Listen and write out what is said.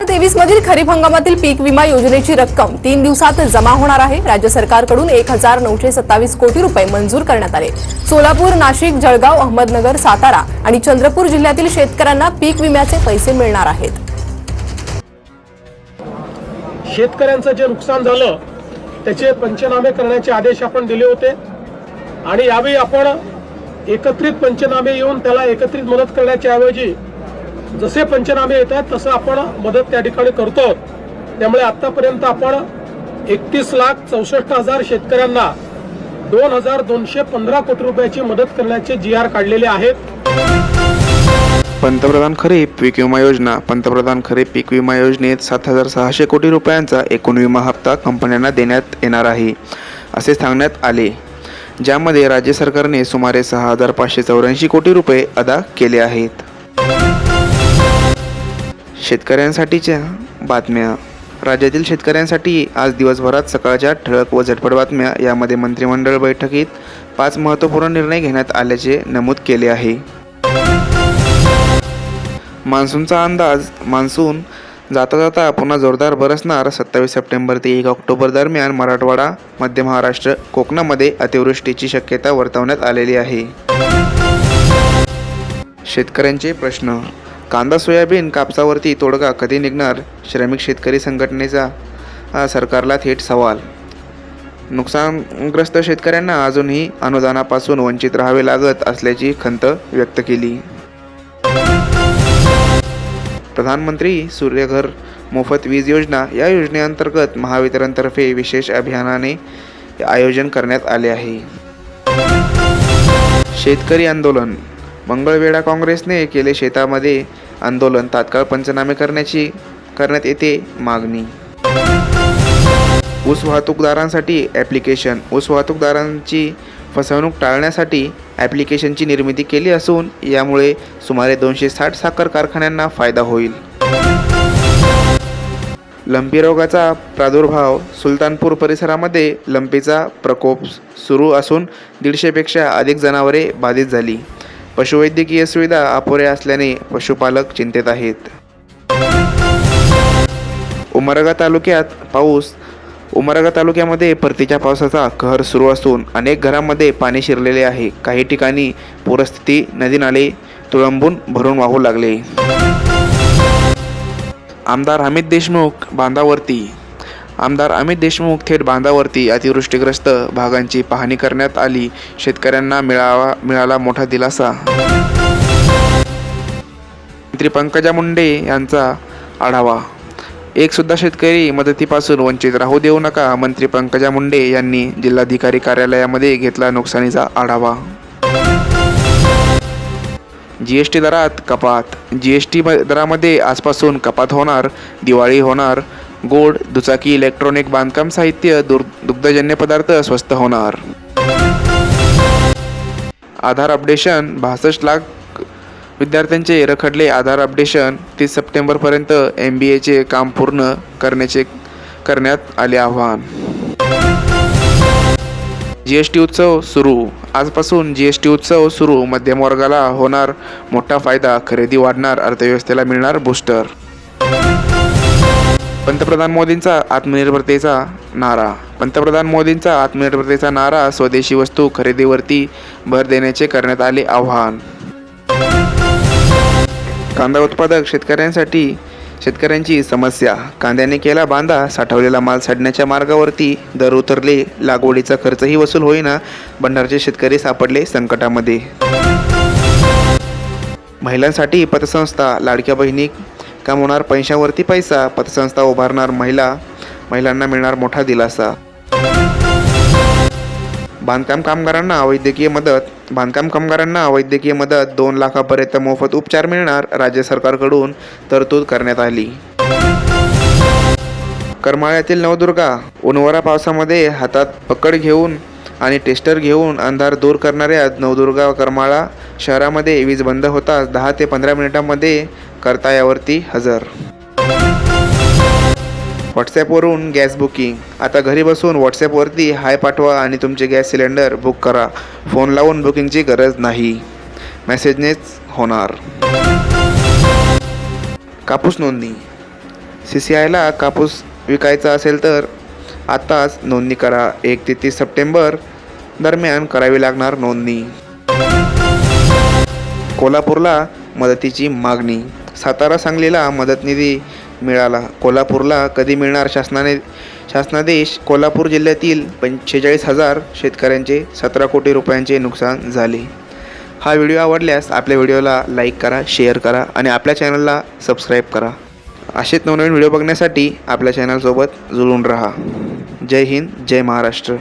तेवीस मधील खरीप हंगामातील पीक विमा योजनेची रक्कम तीन दिवसात जमा होणार आहे. राज्य सरकारकडून एक हजार नऊशे सत्तावीस कोटी रुपये मंजूर करण्यात आले. सोलापूर नाशिक जळगाव अहमदनगर सातारा आणि चंद्रपूर जिल्ह्यातील शेतकऱ्यांना पीक विम्याचे पैसे मिळणार आहेत. शेतकऱ्यांचं जे नुकसान झालं त्याचे पंचनामे करण्याचे आदेश आपण दिले होते. आणि यावेळी आपण एकत्रित पंचनामे येऊन त्याला एकत्रित मदत करण्याच्या ऐवजी जसे पंचनामे येत आहेत तसं आपण मदत त्या ठिकाणी करतो. त्यामुळे आतापर्यंत आपण एकतीस लाख चौसष्ट हजार शेतकऱ्यांना दोन हजार दोनशे पंधरा कोटी रुपयाची मदत करण्याचे जी आर काढलेले आहेत. पंतप्रधान खरीप पीक विमा योजना. पंतप्रधान खरीप पीक विमा योजनेत सात हजार सहाशे कोटी रुपयांचा एकूण विमा हप्ता कंपन्यांना देण्यात येणार आहे असे सांगण्यात आले. ज्यामध्ये राज्य सरकारने सुमारे सहा हजार पाचशे चौऱ्याऐंशी कोटी रुपये अदा केले आहेत. शेतकऱ्यांसाठीच्या बातम्या. राज्यातील शेतकऱ्यांसाठी आज दिवसभरात सकाळच्या ठळक व झटपट बातम्या यामध्ये मंत्रिमंडळ बैठकीत पाच महत्त्वपूर्ण निर्णय घेण्यात आल्याचे नमूद केले आहे. मान्सूनचा अंदाज मान्सून जाता जाता पुन्हा जोरदार बरसणार. सत्तावीस सप्टेंबर ते एक ऑक्टोबर दरम्यान मराठवाडा मध्य महाराष्ट्र कोकणामध्ये अतिवृष्टीची शक्यता वर्तवण्यात आलेली आहे. शेतकऱ्यांचे प्रश्न कांदा सोयाबीन कापसावरती तोडगा कधी निघणार? श्रमिक शेतकरी संघटनेचा सरकारला थेट सवाल. नुकसानग्रस्त शेतकऱ्यांना अजूनही अनुदानापासून वंचित राहावे लागत असल्याची खंत व्यक्त केली. प्रधानमंत्री सूर्यघर मोफत वीज योजना या योजनेअंतर्गत महावितरणतर्फे विशेष अभियानाने आयोजन करण्यात आले आहे. शेतकरी आंदोलन मंगळवेढा काँग्रेसने केले शेतामध्ये आंदोलन तात्काळ पंचनामे करण्याची करण्यात येते मागणी. ऊस वाहतूकदारांसाठी ॲप्लिकेशन ऊस वाहतूकदारांची फसवणूक टाळण्यासाठी ॲप्लिकेशनची निर्मिती केली असून यामुळे सुमारे दोनशे साठ साखर कारखान्यांना फायदा होईल. लंपी रोगाचा प्रादुर्भाव सुलतानपूर परिसरामध्ये लंपीचा प्रकोप सुरू असून दीडशेपेक्षा अधिक जनावरे बाधित झाली. पशुवैद्यकीय सुविधा अपुऱ्या असल्याने पशुपालक चिंतेत आहेत. उमरगा तालुक्यात पाऊस उमरगा तालुक्यामध्ये परतीच्या पावसाचा कहर सुरू असून अनेक घरांमध्ये पाणी शिरलेले आहे. काही ठिकाणी पूरस्थिती नदी नाले तुळंबून भरून वाहू लागले. आमदार हमीद देशमुख बांधावरती आमदार अमित देशमुख थेट बांधावरती अतिवृष्टीग्रस्त भागांची पाहणी करण्यात आली. शेतकऱ्यांना मिळावा मिळाला मोठा दिलासा. मंत्री पंकजा मुंडे यांचा आढावा. एक सुद्धा शेतकरी मदतीपासून वंचित राहू देऊ नका मंत्री पंकजा मुंडे यांनी जिल्हाधिकारी कार्यालयामध्ये घेतला नुकसानीचा आढावा. जी एस टी दरात कपात. जी एस टी दरामध्ये आजपासून कपात होणार दिवाळी होणार गोड दुचाकी इलेक्ट्रॉनिक बांधकाम साहित्य दुर् दुग्धजन्य पदार्थ स्वस्त होणार. आधार अपडेशन बासष्ट लाख विद्यार्थ्यांचे रखडले आधार अपडेशन तीस सप्टेंबरपर्यंत एम बी एचे काम पूर्ण करण्याचे करण्यात आले आव्हान. जी एस टी उत्सव सुरू. आजपासून जी एस टी उत्सव सुरू. मध्यम वर्गाला होणार मोठा फायदा. खरेदी वाढणार. अर्थव्यवस्थेला मिळणार बूस्टर पंतप्रधान मोदींचा आत्मनिर्भरतेचा नारा. पंतप्रधान मोदींचा आत्मनिर्भरतेचा नारा स्वदेशी वस्तू खरेदीवरती भर देण्याचे करण्यात आले आव्हान. कांदा उत्पादक शेतकऱ्यांसाठी शेतकऱ्यांची समस्या. कांद्याने केला बांधा साठवलेला माल सडण्याच्या मार्गावरती दर उतरले लागवडीचा खर्चही वसूल होईना भंडारचे शेतकरी सापडले संकटामध्ये. महिलांसाठी पतसंस्था लाडक्या बहिणी काम होणार पैशावरती पैसा पतसंस्था उभारणार महिला महिलांना मिळणार मोठा दिलासा. बांधकाम कामगारांना वैद्यकीय मदत बांधकाम कामगारांना वैद्यकीय मदत दोन लाखापर्यंत मोफत उपचार मिळणार राज्य सरकारकडून तरतूद करण्यात आली. करमाळ्यातील नवदुर्गा उन्हाळा पावसामध्ये हातात पकड घेऊन आणि टेस्टर घेऊन अंधार दूर करणाऱ्या नवदुर्गा करमाळा शहरामध्ये वीज बंद होताच दहा ते पंधरा मिनिटांमध्ये करता यावरती हजर. व्हॉट्सॲपवरून गॅस बुकिंग. आता घरी बसून व्हॉट्सॲपवरती हाय पाठवा आणि तुमचे गॅस सिलेंडर बुक करा. फोन लावून बुकिंगची गरज नाही. मेसेजनेच होणार. कापूस नोंदणी. सी सी आयला कापूस विकायचा असेल तर आत्ताच नोंदणी करा. एक ते तीस सप्टेंबर दरम्यान करावी लागणार नोंदणी. कोल्हापूरला मदतीची मागणी. सातारा सांगलीला मदत निधी मिळाला. कोल्हापूरला कधी मिळणार शासनाने शासनादेश? कोल्हापूर जिल्ह्यातील पंचेचाळीस हजार शेतकऱ्यांचे सतरा कोटी रुपयांचे नुकसान झाले. हा व्हिडिओ आवडल्यास आपल्या व्हिडिओला लाईक करा शेअर करा आणि आपल्या चॅनलला सबस्क्राईब करा. असेच नवनवीन व्हिडिओ बघण्यासाठी आपल्या चॅनलसोबत जुळून राहा. जय हिंद जय महाराष्ट्र.